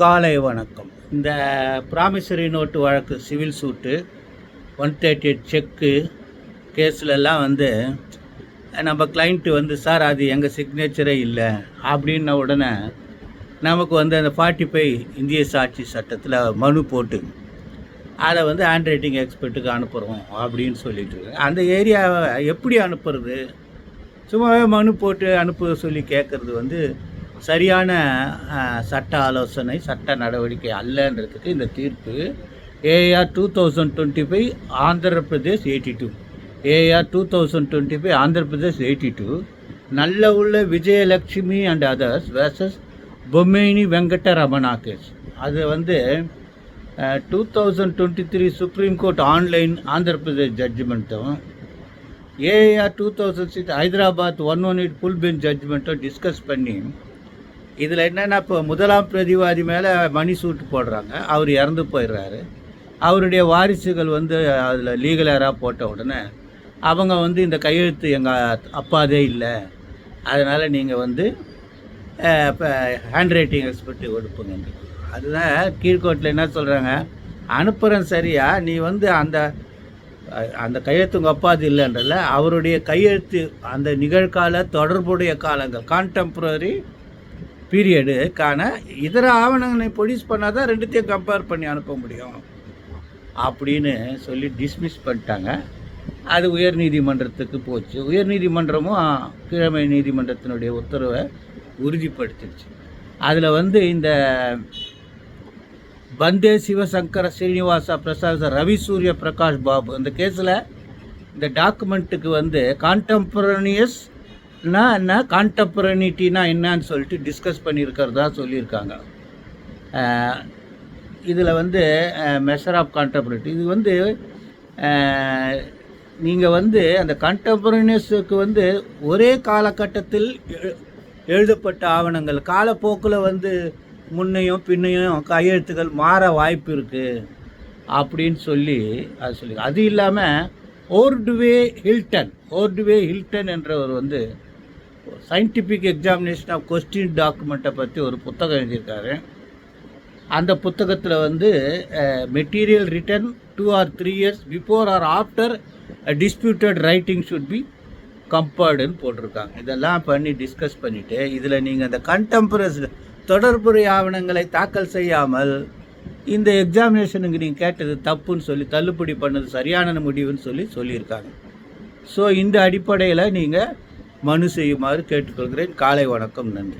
காலை வணக்கம். இந்த ப்ராமிசரி நோட்டு வழக்கு civil suit one thirty eight cheque கேஸ்லலாம் வந்து நம்ம கிளைண்ட்டு வந்து சார் அது எங்கள் சிக்னேச்சரே இல்லை. அப்படின்ன உடனே நமக்கு வந்து அந்த ஃபார்ட்டி ஃபைவ் இந்திய சாட்சி சட்டத்தில் மனு போட்டு அதை வந்து ஹேண்ட் ரைட்டிங் எக்ஸ்பர்ட்டுக்கு அனுப்புகிறோம் அப்படின்னு சொல்லிட்டு அந்த ஏரியாவை எப்படி அனுப்புறது? சும்மாவே மனு போட்டு அனுப்ப சொல்லி கேட்குறது வந்து சரியான சட்ட ஆலோசனை சட்ட நடவடிக்கை அல்லன்றதுக்கு இந்த தீர்ப்பு AR two thousand twenty five Andhra Pradesh eighty two AR two thousand twenty five Andhra Pradesh eighty two நல்ல உள்ள Vijayalakshmi and others versus Bommeni Venkata Ramana case அது வந்து two thousand twenty three Supreme Court online Andhra Pradesh ஜட்ஜ்மெண்ட்டும் AR two thousand six Hyderabad one one eight full bench ஜட்ஜ்மெண்ட்டும் discuss பண்ணி இதில் என்னென்னா இப்போ முதலாம் பிரதிவாதி மேலே மணி சூட்டு போடுறாங்க. அவர் இறந்து போயிடுறாரு. அவருடைய வாரிசுகள் வந்து அதில் லீகலராக போட்ட உடனே அவங்க வந்து இந்த கையெழுத்து எங்கள் அப்பாதே இல்லை. அதனால் நீங்கள் வந்து இப்போ ஹேண்ட் ரைட்டிங் எக்ஸ்பர்ட்டு கொடுப்புங்க. அதுதான் கீழ்கோட்டில் என்ன சொல்கிறாங்க அனுப்புகிறேன் சரியா? நீ வந்து அந்த அந்த கையெழுத்து உங்கள் அப்பாது இல்லைன்றல அவருடைய கையெழுத்து அந்த நிகழ்கால தொடர்புடைய காலங்கள் கான்டெம்ப்ரரி பீரியடுக்கான இதர ஆவணங்களை ப்ரொடியூஸ் பண்ணால் தான் ரெண்டுத்தையும் கம்பேர் பண்ணி அனுப்ப முடியும். அப்படின்னு சொல்லி டிஸ்மிஸ் பண்ணிட்டாங்க. அது உயர் நீதிமன்றத்துக்கு போச்சு. உயர் நீதிமன்றமும் கீழமை நீதிமன்றத்தினுடைய உத்தரவை உறுதிப்படுத்திடுச்சு. அதில் வந்து இந்த பந்தே சிவசங்கர ஸ்ரீனிவாசா பிரசாத் ரவி சூரிய பிரகாஷ் பாபு இந்த கேஸில் இந்த டாக்குமெண்ட்டுக்கு வந்து நான் என்ன கான்டெம்பரனிட்டினா என்னன்னு சொல்லிட்டு டிஸ்கஸ் பண்ணியிருக்கிறதா சொல்லியிருக்காங்க. இதில் வந்து மெஷர் ஆஃப் கான்டெம்பரனிட்டி இது வந்து நீங்கள் வந்து அந்த கான்டெம்பரனியஸுக்கு வந்து ஒரே காலகட்டத்தில் எழுதப்பட்ட ஆவணங்கள் காலப்போக்கில் வந்து முன்னையும் பின்னையும் கையெழுத்துக்கள் மாற வாய்ப்பு இருக்குது அப்படின்னு சொல்லி அது சொல்லி அது இல்லாமல் ஓர்டுவே ஹில்டன் ஓர்டுவே ஹில்டன் என்றவர் வந்து சயின்டிஃபிக் எக்ஸாமினேஷன் ஆஃப் கொஸ்டின் டாக்குமெண்ட்டை பற்றி ஒரு புத்தகம் எழுதியிருக்காரு. அந்த புத்தகத்தில் வந்து material return two or three years before or after disputed writing should be கம்பேர்டுன்னு போட்டிருக்காங்க. இதெல்லாம் பண்ணி டிஸ்கஸ் பண்ணிவிட்டு இதில் நீங்கள் அந்த கண்டெம்பரஸ் தொடர்புடைய ஆவணங்களை தாக்கல் செய்யாமல் இந்த எக்ஸாமினேஷனுக்கு நீங்கள் கேட்டது தப்புன்னு சொல்லி தள்ளுபடி பண்ணது சரியான முடிவுன்னு சொல்லி சொல்லியிருக்காங்க. ஸோ இந்த அடிப்படையில் நீங்கள் மனு செய்யுமாறு கேட்டுக்கொள்கிறேன். காலை வணக்கம். நன்றி.